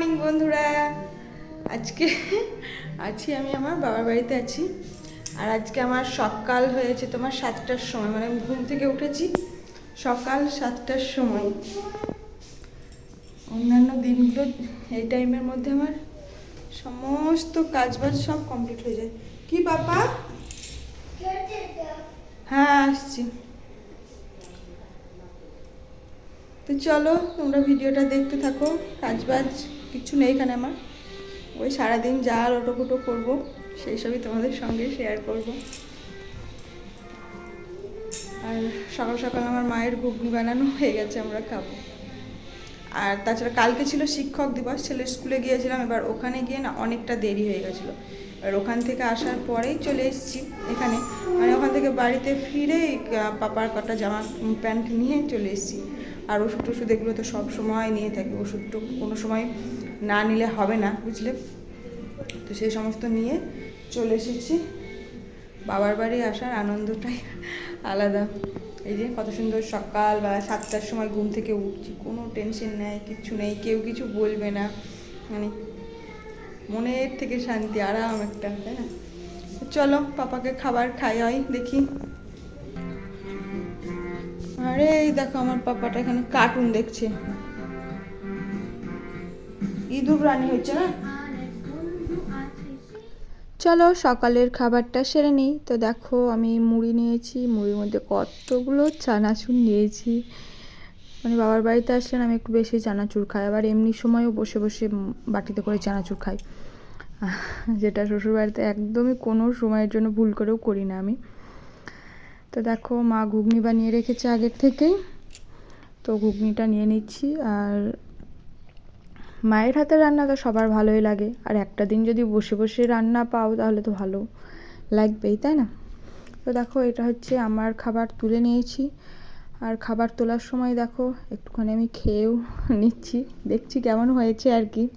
Morning বন্ধুরা। আজকে আছি আমি আমার বাবার বাড়িতে আছি। আর আজকে আমার সকাল হয়েছে তোমার সাতটার সময়। মানে আমি ঘুম থেকে উঠেছি সকাল সাতটার সময়। অন্যান্য দিনগুলো এই টাইমের মধ্যে আমার সমস্ত কাজবাজ সব কমপ্লিট হয়ে যায়। কি বাবা? হ্যাঁ আসছি। তো চলো, তোমরা ভিডিওটা দেখতে থাকো কাজ কিছু নেই এখানে আমার। ওই সারাদিন যা লোটোকুটো করব, সেই সবই তোমাদের সঙ্গে শেয়ার করব। আর সকাল সকাল আমার মায়ের ঘুগনি বানানো হয়ে গেছে, আমরা খাব। আর তাছাড়া কালকে ছিল শিক্ষক দিবস, ছেলের স্কুলে গিয়েছিলাম, এবার ওখানে গিয়ে না অনেকটা দেরি হয়ে গেছিল। এবার ওখান থেকে আসার পরেই চলে এসেছি এখানে। মানে ওখান থেকে বাড়িতে ফিরে পাপার কটা জামা প্যান্ট নিয়ে চলে এসেছি। আর ওষুধ টষুধ এগুলো তো সব সময় নিয়ে থাকি ওষুধটা কোনো সময় না নিলে হবে না, বুঝলে? তো সেই সমস্ত নিয়ে চলে এসেছি। বাবার বাড়ি আসার আনন্দটাই আলাদা। এই যে কত সুন্দর সকালবেলা সাতটার সময় ঘুম থেকে উঠছি, কোনো টেনশন নেই, কিচ্ছু নেই, কেউ কিছু বলবে না। মানে মনের থেকে শান্তি, আরাম একটা, তাই না? চলো, পাপাকে খাবার খাই হয় দেখি। আরে, এই দেখো আমার পাপাটা এখানে কার্টুন দেখছে। ইঁদুর না? চলো, সকালের খাবারটা সেরে নিই। তো দেখো, আমি মুড়ি নিয়েছি। মুড়ির মধ্যে কতগুলো চানাচুর নিয়েছি। মানে বাবার বাড়িতে আসলেন আমি একটু বেশি চানাচুর খাই। আবার এমনি সময়ও বসে বসে বাটিতে করে চানাচুর খাই। যেটা শ্বশুরবাড়িতে একদমই কোনো সময়ের জন্য ভুল করেও করি না আমি। তো দেখো, মা ঘুগনি বানিয়ে রেখেছে আগের থেকেই। তো ঘুগনিটা নিয়ে নিচ্ছি। আর মায়ের হাতে রান্না তো সবার ভালোই লাগে। আর একটা দিন যদি বসে বসে রান্না পাও, তাহলে তো ভালো লাগবেই, তাই না? তো দেখো, এটা হচ্ছে আমার খাবার তুলে নিয়েছি। আর খাবার তোলার সময় দেখো, একটুখানি আমি খেয়েও নিচ্ছি। দেখছি কেমন হয়েছে আর কি।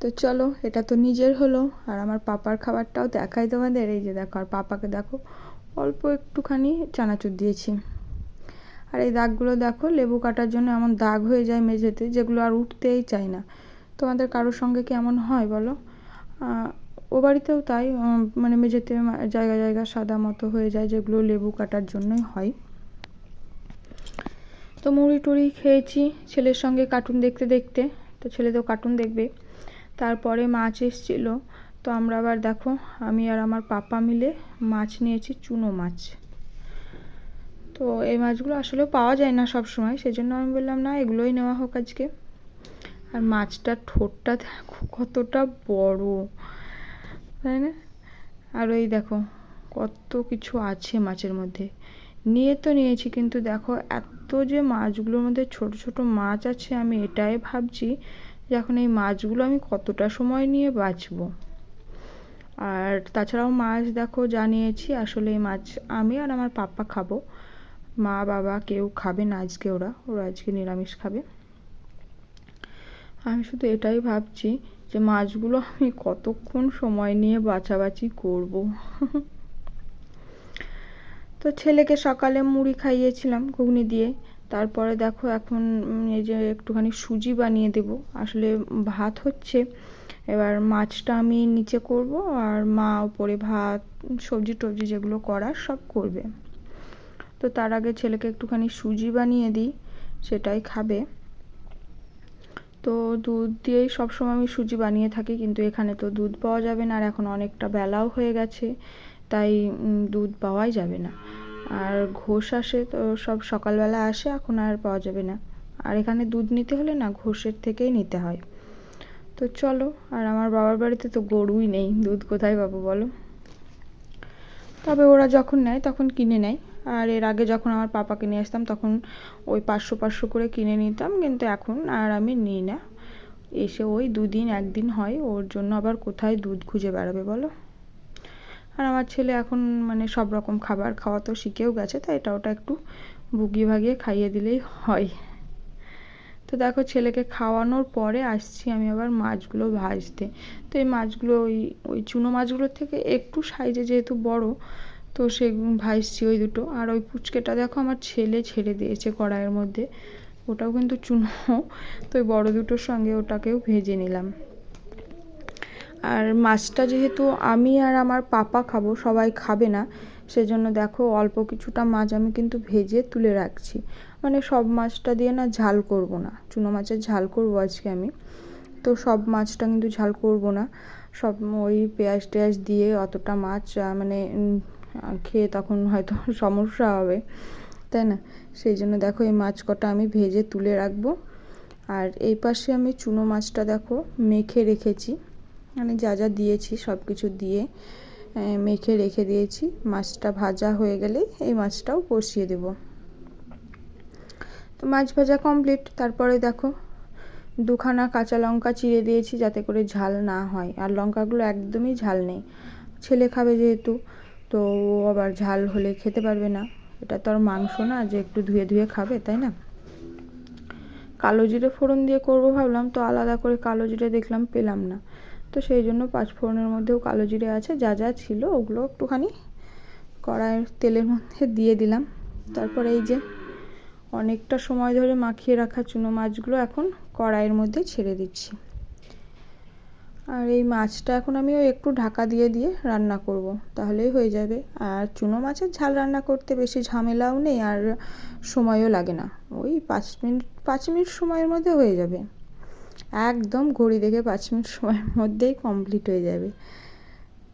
তো চলো, এটা তো নিজের হলো। আর আমার পাপার খাবারটাও দেখাই তোমাদের। এই যে দেখো, আর পাপাকে দেখো, অল্প একটুখানি চানাচুর দিয়েছি। আর এই দাগগুলো দেখো, লেবু কাটার জন্য এমন দাগ হয়ে যায় মেঝেতে যেগুলো আর উঠতেই চায় না। তোমাদের কারোর সঙ্গে কি এমন হয় বলো? ও বাড়িতেও তাই মানে মেঝেতে জায়গা জায়গা সাদা মতো হয়ে যায় যেগুলো লেবু কাটার জন্যই হয়। তো মুড়ি টুড়ি খেয়েছি ছেলের সঙ্গে কার্টুন দেখতে দেখতে, তো ছেলে তো কার্টুন দেখবে। তারপরে মাছ এসছিল, তো আমরা আবার দেখো, আমি আর আমার পাপা মিলে মাছ নিয়েছি, চুনো মাছ। তো এই মাছগুলো আসলেও পাওয়া যায় না সব সময় সেই জন্য আমি বললাম, না, এগুলোই নেওয়া হোক আজকে। আর মাছটার ঠোঁটটা দেখো কতটা বড়, তাই না? আর ওই দেখো কত কিছু আছে মাছের মধ্যে। নিয়ে তো নিয়েছি, কিন্তু দেখো এত যে মাছগুলোর মধ্যে ছোট ছোট মাছ আছে, আমি এটাই ভাবছি যে এখন এই মাছগুলো আমি কতটা সময় নিয়ে বাঁচবো। আর তাছাড়াও মাছ দেখো জানিয়েছি আসলে এই মাছ আমি আর আমার পাপ্পা খাব। মা, বাবা কেউ খাবে না আজকে ওরা। ওরা আজকে নিরামিষ খাবে। আমি শুধু এটাই ভাবছি যে মাছগুলো আমি কতক্ষণ সময় নিয়ে বাছাবাছি করব। তো ছেলেকে সকালে মুড়ি খাইয়েছিলাম ঘুগনি দিয়ে। তারপরে দেখো এখন এই যে একটুখানি সুজি বানিয়ে দেব। আসলে ভাত হচ্ছে। এবার মাছটা আমি নিচে করব আর মা উপরে ভাত সবজি টবজি যেগুলো করার সব করবে। তো তার আগে ছেলেকে একটুখানি সুজি বানিয়ে দিই, সেটাই খাবে। তো দুধ দিয়েই সবসময় আমি সুজি বানিয়ে থাকি, কিন্তু এখানে তো দুধ পাওয়া যাবে না, আর এখন অনেকটা বেলাও হয়ে গেছে, তাই দুধ পাওয়াই যাবে না। আর ঘোষ আসে তো সব সকালবেলা আসে, এখন আর পাওয়া যাবে না। আর এখানে দুধ নিতে হলে না, ঘোষের থেকেই নিতে হয়। তো চলো, আর আমার বাবার বাড়িতে তো গরুই নেই, দুধ কোথায় পাবো বলো? তবে ওরা যখন নেয়, তখন কিনে নেয়। আর এর আগে যখন আমার পাপাকে নিয়ে আসতাম, তখন ওই পাঁচশো পাঁচশো করে কিনে নিতাম, কিন্তু এখন আর আমি নিই না। এসে ওই দুদিন, একদিন হয়, ওর জন্য আবার কোথায় দুধ খুঁজে বেড়াবে বলো? আর আমার ছেলে এখন মানে সব রকম খাবার খাওয়া তো শিখেও গেছে, তাই এটা ওটা একটু বুগিয়ে ভাগিয়ে খাইয়ে দিলেই হয়। তো দেখো, ছেলেকে খাওয়ানোর পরে আসছি আমি আবার মাছগুলো ভাজতে। তো এই মাছগুলো, ওই ওই চুনো মাছগুলোর থেকে একটু সাইজে যেহেতু বড় তো সে ভাজছি ওই দুটো। আর ওই পুচকেটা দেখো আমার ছেলে ছেড়ে দিয়েছে কড়াইয়ের মধ্যে। ওটাও কিন্তু চুনো। তো ওই বড়ো দুটোর সঙ্গে ওটাকেও ভেজে নিলাম। আর মাছটা যেহেতু আমি আর আমার পাপা খাব, সবাই খাবে না, সেজন্য দেখো অল্প কিছুটা মাছ আমি কিন্তু ভেজে তুলে রাখছি। মানে সব মাছটা দিয়ে না ঝাল করব না। চুনো মাছের ঝাল করব আজকে আমি। তো সব মাছটা কিন্তু ঝাল করব না। সব ওই পেঁয়াজ টেয়াজ দিয়ে অতটা মাছ মানে খেয়ে তখন হয়তো সমস্যা হবে, তাই না? সেই জন্য দেখো এই মাছ কটা আমি ভেজে তুলে রাখব। আর এই পাশে আমি চুনো মাছটা দেখো মেখে রেখেছি। মানে যা যা দিয়েছি সব কিছু দিয়ে মেখে রেখে দিয়েছি। মাছটা ভাজা হয়ে গেলে এই মাছটাও বসিয়ে দেব। তো মাছ ভাজা কমপ্লিট তারপরে দেখো দুখানা কাঁচা লঙ্কা চিড়ে দিয়েছি যাতে করে ঝাল না হয়। আর লঙ্কাগুলো একদমই ঝাল নেই। ছেলে খাবে যেহেতু তো ও আবার ঝাল হলে খেতে পারবে না। এটা তো আর মাংস না, যে একটু ধুয়ে ধুয়ে খাবে, তাই না? কালো জিরে ফোড়ন দিয়ে করব ভাবলাম, তো আলাদা করে কালো জিরে দেখলাম পেলাম না। তো সেই জন্য পাঁচ ফোড়নের মধ্যেও কালো জিরে আছে, যা যা ছিল ওগুলো একটুখানি কড়াইয়ের তেলের মধ্যে দিয়ে দিলাম। তারপর এই যে অনেকটা সময় ধরে মাখিয়ে রাখা চুনো মাছগুলো এখন কড়াইয়ের মধ্যে ছেড়ে দিচ্ছি। আর এই মাছটা এখন আমি ওই একটু ঢাকা দিয়ে দিয়ে রান্না করব। তাহলেই হয়ে যাবে। আর চুনো মাছের ঝাল রান্না করতে বেশি ঝামেলাও নেই আর সময়ও লাগে না। ওই পাঁচ মিনিট পাঁচ মিনিট সময়ের মধ্যে হয়ে যাবে। একদম ঘড়ি দেখে পাঁচ মিনিট সময়ের মধ্যেই কমপ্লিট হয়ে যাবে।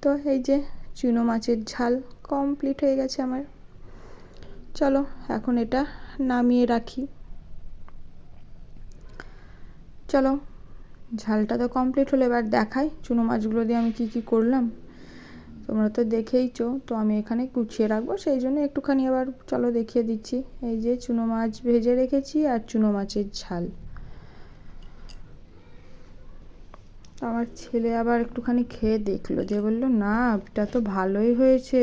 তো এই যে চুনো মাছের ঝাল কমপ্লিট হয়ে গেছে আমার। চলো এখন এটা নামিয়ে রাখি। চলো ঝালটা তো কমপ্লিট হলো, এবার দেখাই চুনো মাছগুলো দিয়ে আমি কি কি করলাম। তোমরা তো দেখেইছো, তো আমি এখানে গুছিয়ে রাখব, সেই জন্য একটুখানি আবার চলো দেখিয়ে দিচ্ছি। এই যে চুনো মাছ ভেজে রেখেছি আর চুনো মাছের ঝাল। আমার ছেলে আবার একটুখানি খেয়ে দেখল, যে বলল, না, এটা তো ভালোই হয়েছে।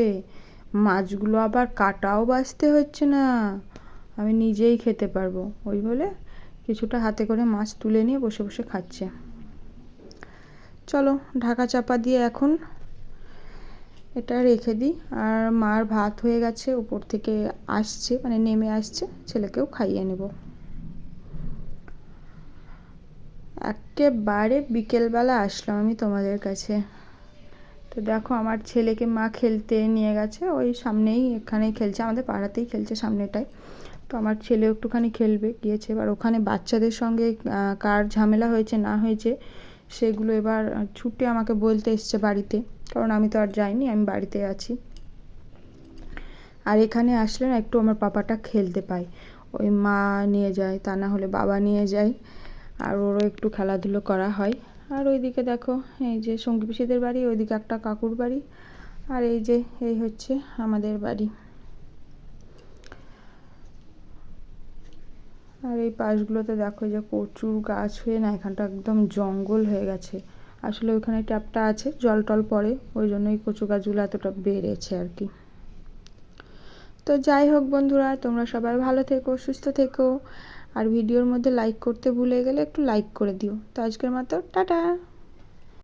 মাছগুলো আবার কাটাও বাঁচতে হচ্ছে না। আমি নিজেই খেতে পারব। ওই বলে কিছুটা হাতে করে মাছ তুলে নিয়ে বসে বসে খাচ্ছে। চলো, ঢাকা চাপা দিয়ে এখন এটা রেখে দিই। আর মার ভাত হয়ে গেছে, উপর থেকে আসছে মানে নেমে আসছে, ছেলেকেও খাইয়ে নেব। একেবারে বিকেলবেলা আসলাম আমি তোমাদের কাছে। তো দেখো, আমার ছেলেকে মা খেলতে নিয়ে গেছে, ওই সামনেই এখানেই খেলছে, আমাদের পাড়াতেই খেলছে সামনেটায় তো আমার ছেলে একটুখানি খেলবে, গিয়েছে। এবার ওখানে বাচ্চাদের সঙ্গে কার ঝামেলা হয়েছে, না হয়েছে, সেগুলো এবার ছুটে আমাকে বলতে এসছে বাড়িতে। কারণ আমি তো আর যাইনি, আমি বাড়িতে আছি। আর এখানে আসলে না একটু আমার পাপাটা খেলতে পায়। ওই মা নিয়ে যায়, তা না হলে বাবা নিয়ে যায়। আর ওরও একটু খেলাধুলো করা হয়। আর ওইদিকে দেখো, এই যে সঙ্গী পিসিদের বাড়ি, ওইদিকে একটা কাকুর বাড়ি। আর এই যে, এই হচ্ছে আমাদের বাড়ি। আর এই পাশগুলোতে দেখো যে প্রচুর গাছ হয়ে না এখানটা একদম জঙ্গল হয়ে গেছে। আসলে ওইখানে ট্যাপটা আছে, জল টল পড়ে, ওই জন্যই কচু গাছগুলো এতটা বেড়েছে আর কি। তো যাই হোক বন্ধুরা, তোমরা সবাই ভালো থেকো, সুস্থ থেকো। আর ভিডিওর মধ্যে লাইক করতে ভুলে গেলে একটু লাইক করে দিও। তো আজকের মতো, টাটা!